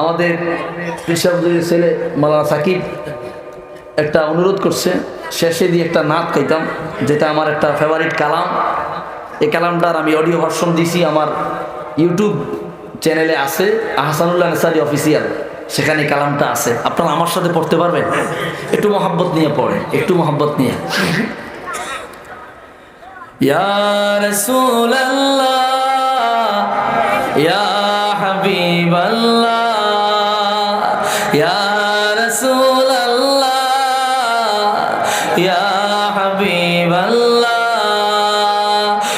আমাদের কৃষকদের ছেলে মালানা সাকিব, একটা অনুরোধ করছে, শেষে দিয়ে একটা নাচ খাইতাম যেটা আমার একটা ফেভারিট কালাম। এই কালামটার আমি অডিও ভার্সন দিছি আমার ইউটিউব চ্যানেলে আছে, আহসানুল্লাহ নেসারি অফিসিয়াল সেখানে কালামটা আছে। আপনারা আমার সাথে পড়তে পারবেন। একটু মহাব্বত নিয়ে পড়ে, একটু মহাব্বত নিয়ে। ইয়া রাসূলুল্লাহ, ইয়া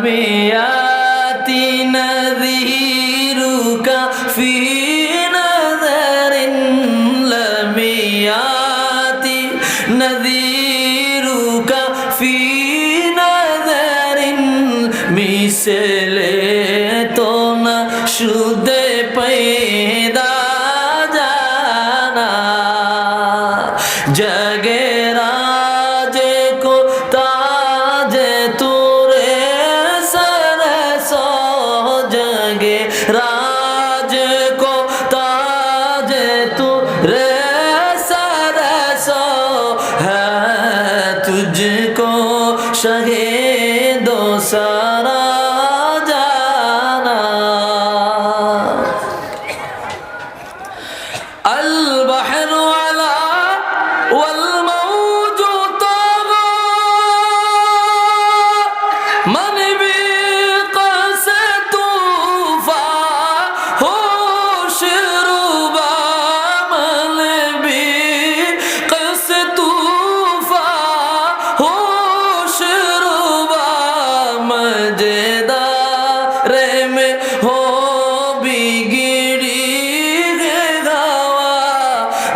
হাবিবাল্লাহ لم يأتي نذيرك في نذر لم يأتي نذيرك في نذر مثل تو না শুদে पैदा तुझको शहे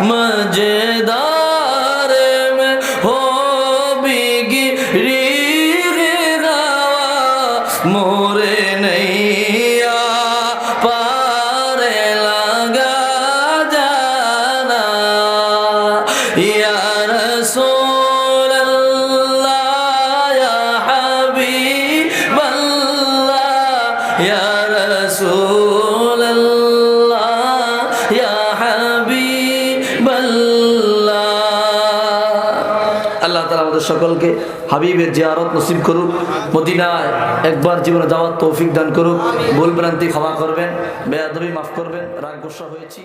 मजेदार में हो बिगड़ी है गवा मोरे नैया আল্লাহ তালা আমাদের সকলকে হাবিবের জিয়ারত নসিব করুক, মদিনায় একবার জীবনে যাওয়ার তৌফিক দান করুক ভুল ভ্রান্তি ক্ষমা করবেন, বেয়াদবি মাফ করবেন, রাগ গোসা হয়েছি।